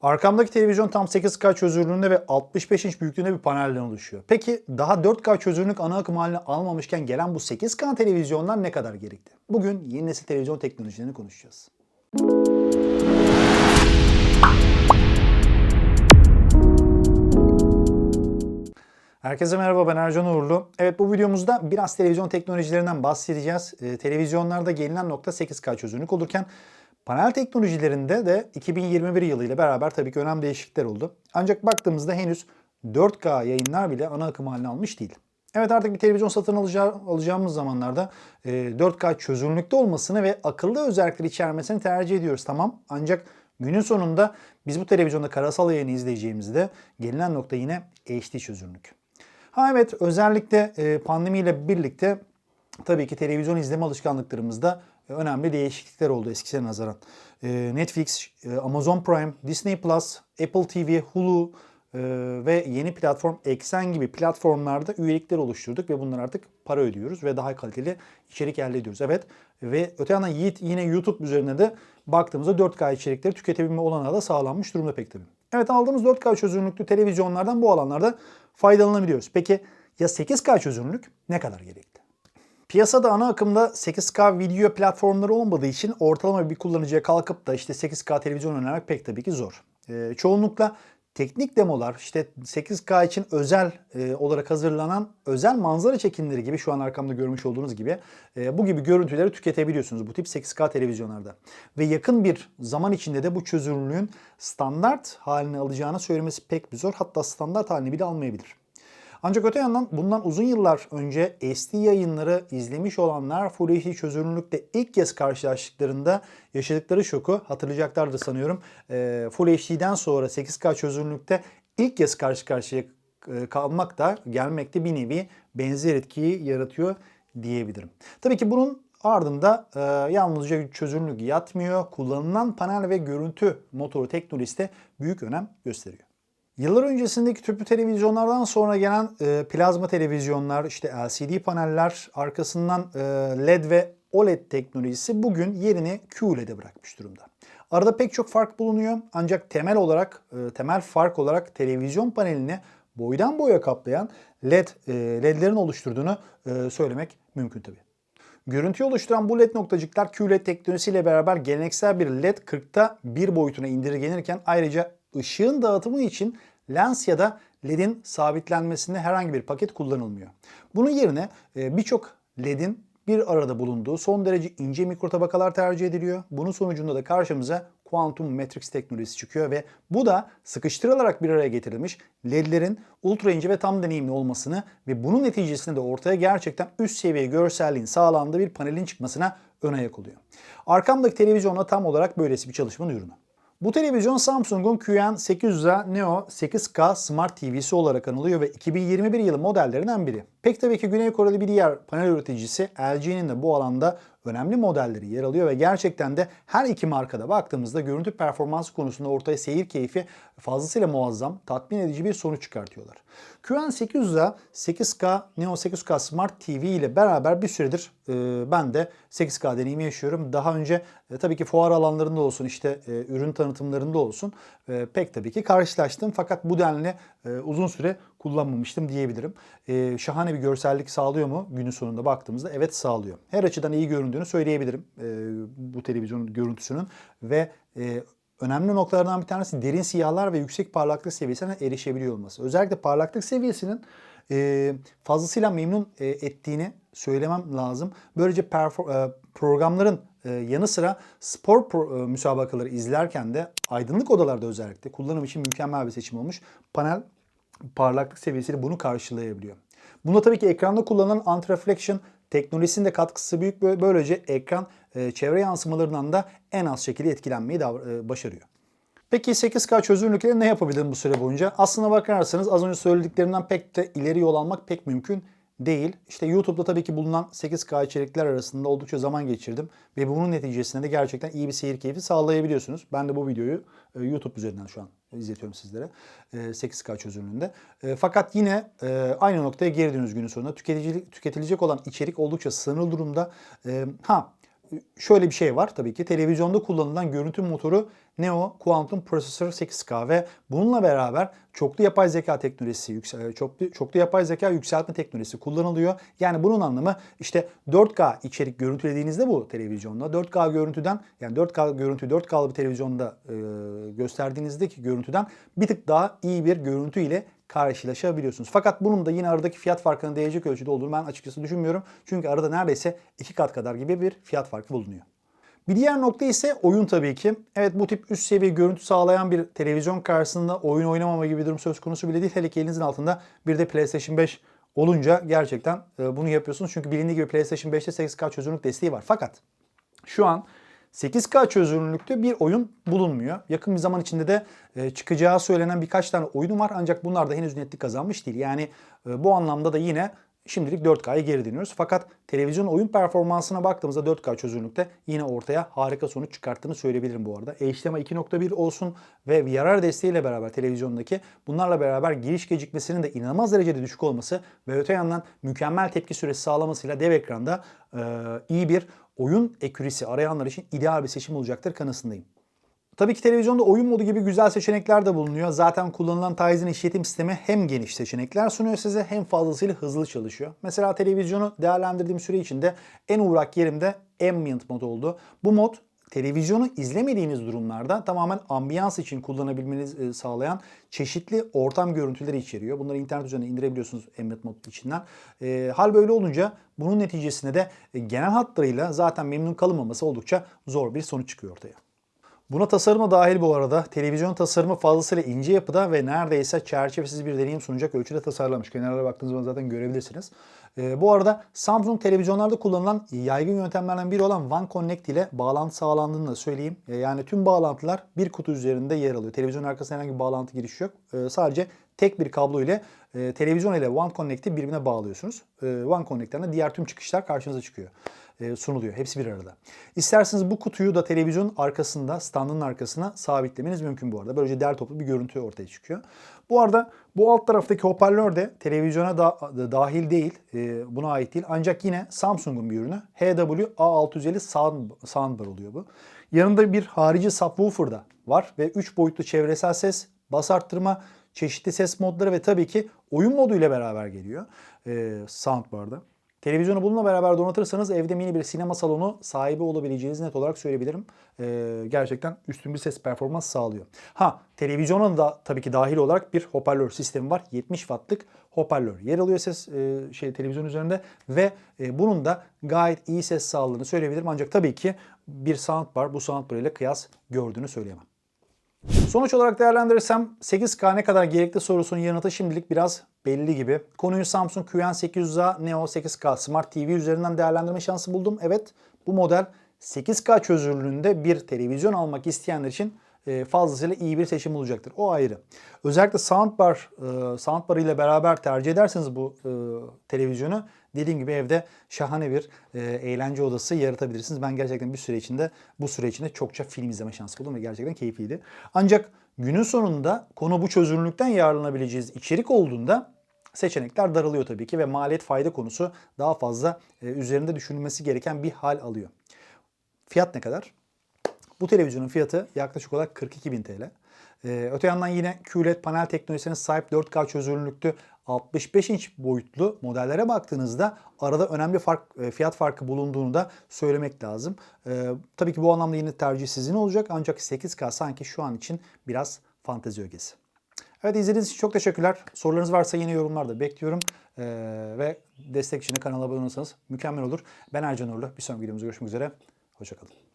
Arkamdaki televizyon tam 8K çözünürlüğünde ve 65 inç büyüklüğünde bir panelden oluşuyor. Peki daha 4K çözünürlük ana akım haline almamışken gelen bu 8K televizyonlar ne kadar gerekti? Bugün yeni nesil televizyon teknolojilerini konuşacağız. Herkese merhaba ben Ercan Uğurlu. Evet bu videomuzda biraz televizyon teknolojilerinden bahsedeceğiz. Ee, televizyonlarda gelinen nokta 8K çözünürlük olurken panel teknolojilerinde de 2021 yılı ile beraber tabii ki önemli değişiklikler oldu. Ancak baktığımızda henüz 4K yayınlar bile ana akım haline almış değil. Evet artık bir televizyon satın alacağı, alacağımız zamanlarda e, 4K çözünürlükte olmasını ve akıllı özellikler içermesini tercih ediyoruz tamam. Ancak günün sonunda biz bu televizyonda karasal yayını izleyeceğimizde gelinen nokta yine HD çözünürlük. Ha evet özellikle e, pandemiyle birlikte tabii ki televizyon izleme alışkanlıklarımızda e, önemli değişiklikler oldu eskisine nazaran. E, Netflix, e, Amazon Prime, Disney Plus, Apple TV, Hulu ve yeni platform Eksen gibi platformlarda üyelikler oluşturduk ve bunlar artık para ödüyoruz ve daha kaliteli içerik elde ediyoruz. Evet ve öte yandan Yiğit yine YouTube üzerine de baktığımızda 4K içerikleri tüketebilme olanağı da sağlanmış durumda pek tabii. Evet aldığımız 4K çözünürlüklü televizyonlardan bu alanlarda faydalanabiliyoruz. Peki ya 8K çözünürlük ne kadar gerekli? Piyasada ana akımda 8K video platformları olmadığı için ortalama bir kullanıcıya kalkıp da işte 8K televizyon önermek pek tabii ki zor. Ee, çoğunlukla teknik demolar, işte 8K için özel e, olarak hazırlanan özel manzara çekimleri gibi şu an arkamda görmüş olduğunuz gibi e, bu gibi görüntüleri tüketebiliyorsunuz bu tip 8K televizyonlarda. Ve yakın bir zaman içinde de bu çözünürlüğün standart haline alacağını söylemesi pek bir zor. Hatta standart halini bile almayabilir. Ancak öte yandan bundan uzun yıllar önce SD yayınları izlemiş olanlar Full HD çözünürlükte ilk kez karşılaştıklarında yaşadıkları şoku hatırlayacaklardır sanıyorum. Ee, Full HD'den sonra 8K çözünürlükte ilk kez karşı karşıya e, kalmak da gelmekte bir nevi benzer etkiyi yaratıyor diyebilirim. Tabii ki bunun ardında e, yalnızca çözünürlük yatmıyor. Kullanılan panel ve görüntü motoru teknolojisi de büyük önem gösteriyor. Yıllar öncesindeki tüplü televizyonlardan sonra gelen e, plazma televizyonlar, işte LCD paneller, arkasından e, LED ve OLED teknolojisi bugün yerini QLED'e bırakmış durumda. Arada pek çok fark bulunuyor ancak temel olarak e, temel fark olarak televizyon panelini boydan boya kaplayan LED e, LED'lerin oluşturduğunu e, söylemek mümkün tabii. Görüntüyü oluşturan bu LED noktacıklar QLED teknolojisiyle beraber geleneksel bir LED 40'ta bir boyutuna indirgenirken ayrıca ışığın dağıtımı için lens ya da LED'in sabitlenmesinde herhangi bir paket kullanılmıyor. Bunun yerine e, birçok LED'in bir arada bulunduğu son derece ince mikro tabakalar tercih ediliyor. Bunun sonucunda da karşımıza Quantum Matrix teknolojisi çıkıyor ve bu da sıkıştırılarak bir araya getirilmiş LED'lerin ultra ince ve tam deneyimli olmasını ve bunun neticesinde de ortaya gerçekten üst seviye görselliğin sağlandığı bir panelin çıkmasına ön ayak oluyor. Arkamdaki televizyonda tam olarak böylesi bir çalışmanın ürünü. Bu televizyon Samsung'un QN800A Neo 8K Smart TV'si olarak anılıyor ve 2021 yılı modellerinden biri. Pek tabii ki Güney Koreli bir diğer panel üreticisi LG'nin de bu alanda önemli modelleri yer alıyor ve gerçekten de her iki markada baktığımızda görüntü performansı konusunda ortaya seyir keyfi fazlasıyla muazzam, tatmin edici bir sonuç çıkartıyorlar. QN800'a 8K Neo 8K Smart TV ile beraber bir süredir e, ben de 8K deneyimi yaşıyorum. Daha önce e, tabii ki fuar alanlarında olsun, işte e, ürün tanıtımlarında olsun e, pek tabii ki karşılaştım. Fakat bu denli e, uzun süre kullanmamıştım diyebilirim. E, şahane bir görsellik sağlıyor mu günün sonunda baktığımızda? Evet sağlıyor. Her açıdan iyi göründüğünü söyleyebilirim e, bu televizyonun görüntüsünün ve e, önemli noktalardan bir tanesi derin siyahlar ve yüksek parlaklık seviyesine erişebiliyor olması. Özellikle parlaklık seviyesinin e, fazlasıyla memnun e, ettiğini söylemem lazım. Böylece e, programların e, yanı sıra spor pro- e, müsabakaları izlerken de aydınlık odalarda özellikle kullanım için mükemmel bir seçim olmuş. Panel parlaklık seviyesiyle bunu karşılayabiliyor. Bunda tabii ki ekranda kullanılan anti-reflection teknolojisinin de katkısı büyük. Böylece ekran e, çevre yansımalarından da en az şekilde etkilenmeyi e, başarıyor. Peki 8K çözünürlükleri ne yapabilirim bu süre boyunca? Aslına bakarsanız az önce söylediklerimden pek de ileri yol almak pek mümkün değil. İşte YouTube'da tabii ki bulunan 8K içerikler arasında oldukça zaman geçirdim. Ve bunun neticesinde de gerçekten iyi bir seyir keyfi sağlayabiliyorsunuz. Ben de bu videoyu e, YouTube üzerinden şu an izletiyorum sizlere. E, 8K çözünürlüğünde. E, fakat yine e, aynı noktaya geri dönüyoruz günün sonunda. Tüketilecek olan içerik oldukça sınırlı durumda. E, ha şöyle bir şey var tabii ki televizyonda kullanılan görüntü motoru Neo Quantum Processor 8K ve bununla beraber çoklu yapay zeka teknolojisi, yüksel- çoklu, çoklu yapay zeka yükseltme teknolojisi kullanılıyor. Yani bunun anlamı işte 4K içerik görüntülediğinizde bu televizyonda 4K görüntüden yani 4K görüntü 4K'lı bir televizyonda e, gösterdiğinizdeki görüntüden bir tık daha iyi bir görüntü ile karşılaşabiliyorsunuz. Fakat bunun da yine aradaki fiyat farkının değecek ölçüde olduğunu ben açıkçası düşünmüyorum. Çünkü arada neredeyse iki kat kadar gibi bir fiyat farkı bulunuyor. Bir diğer nokta ise oyun tabii ki. Evet bu tip üst seviye görüntü sağlayan bir televizyon karşısında oyun oynamama gibi bir durum söz konusu bile değil. Hele ki elinizin altında bir de PlayStation 5 olunca gerçekten e, bunu yapıyorsunuz. Çünkü bilindiği gibi PlayStation 5'te 8K çözünürlük desteği var. Fakat şu an 8K çözünürlükte bir oyun bulunmuyor. Yakın bir zaman içinde de e, çıkacağı söylenen birkaç tane oyunu var ancak bunlar da henüz netlik kazanmış değil. Yani e, bu anlamda da yine şimdilik 4K'ya geri dönüyoruz. Fakat televizyon oyun performansına baktığımızda 4K çözünürlükte yine ortaya harika sonuç çıkarttığını söyleyebilirim bu arada. HDMI 2.1 olsun ve VRR desteğiyle beraber televizyondaki bunlarla beraber giriş gecikmesinin de inanılmaz derecede düşük olması ve öte yandan mükemmel tepki süresi sağlamasıyla dev ekranda e, iyi bir oyun ekürisi arayanlar için ideal bir seçim olacaktır kanısındayım. Tabii ki televizyonda oyun modu gibi güzel seçenekler de bulunuyor. Zaten kullanılan Tizen işletim sistemi hem geniş seçenekler sunuyor size hem fazlasıyla hızlı çalışıyor. Mesela televizyonu değerlendirdiğim süre içinde en uğrak yerimde ambient mod oldu. Bu mod televizyonu izlemediğiniz durumlarda tamamen ambiyans için kullanabilmenizi e, sağlayan çeşitli ortam görüntüleri içeriyor. Bunları internet üzerinden indirebiliyorsunuz ambient mod içinden. E, hal böyle olunca bunun neticesinde de e, genel hatlarıyla zaten memnun kalınmaması oldukça zor bir sonuç çıkıyor ortaya. Buna tasarıma dahil bu arada televizyon tasarımı fazlasıyla ince yapıda ve neredeyse çerçevesiz bir deneyim sunacak ölçüde tasarlanmış. Kenarlara baktığınız zaman zaten görebilirsiniz. Ee, bu arada Samsung televizyonlarda kullanılan yaygın yöntemlerden biri olan One Connect ile bağlantı sağlandığını da söyleyeyim. Ee, yani tüm bağlantılar bir kutu üzerinde yer alıyor. Televizyon arkasında herhangi bir bağlantı girişi yok. Ee, sadece tek bir kablo ile e, televizyon ile One Connect'i birbirine bağlıyorsunuz. Ee, One Connect'ten de diğer tüm çıkışlar karşınıza çıkıyor e, sunuluyor. Hepsi bir arada. İsterseniz bu kutuyu da televizyonun arkasında, standının arkasına sabitlemeniz mümkün bu arada. Böylece der toplu bir görüntü ortaya çıkıyor. Bu arada bu alt taraftaki hoparlör de televizyona da, da dahil değil, e, buna ait değil. Ancak yine Samsung'un bir ürünü. HW-A650 sound, soundbar oluyor bu. Yanında bir harici subwoofer da var ve 3 boyutlu çevresel ses, bas arttırma, çeşitli ses modları ve tabii ki oyun modu ile beraber geliyor e, soundbar'da. Televizyonu bununla beraber donatırsanız evde mini bir sinema salonu sahibi olabileceğinizi net olarak söyleyebilirim. Ee, gerçekten üstün bir ses performans sağlıyor. Ha televizyona da tabii ki dahil olarak bir hoparlör sistemi var. 70 wattlık hoparlör yer alıyor ses e, şey televizyon üzerinde ve e, bunun da gayet iyi ses sağladığını söyleyebilirim. Ancak tabii ki bir soundbar bu soundbar ile kıyas gördüğünü söyleyemem. Sonuç olarak değerlendirirsem 8K ne kadar gerekli sorusunun yanıtı şimdilik biraz belli gibi. Konuyu Samsung QN800A Neo 8K Smart TV üzerinden değerlendirme şansı buldum. Evet bu model 8K çözünürlüğünde bir televizyon almak isteyenler için e, fazlasıyla iyi bir seçim olacaktır. O ayrı. Özellikle soundbar, e, soundbar ile beraber tercih ederseniz bu e, televizyonu dediğim gibi evde şahane bir eğlence odası yaratabilirsiniz. Ben gerçekten bir süre içinde bu süre içinde çokça film izleme şansı buldum ve gerçekten keyifliydi. Ancak günün sonunda konu bu çözünürlükten yararlanabileceğiniz içerik olduğunda seçenekler daralıyor tabii ki ve maliyet fayda konusu daha fazla e, üzerinde düşünülmesi gereken bir hal alıyor. Fiyat ne kadar? Bu televizyonun fiyatı yaklaşık olarak 42.000 TL. Ee, öte yandan yine QLED panel teknolojisine sahip 4K çözünürlüklü 65 inç boyutlu modellere baktığınızda arada önemli fark e, fiyat farkı bulunduğunu da söylemek lazım. Ee, tabii ki bu anlamda yine tercih sizin olacak ancak 8K sanki şu an için biraz fantezi ögesi. Evet izlediğiniz için çok teşekkürler. Sorularınız varsa yine yorumlarda bekliyorum. Ee, ve destek için de kanala abone olursanız mükemmel olur. Ben Ercan Uğurlu. Bir sonraki videomuzda görüşmek üzere. Hoşçakalın.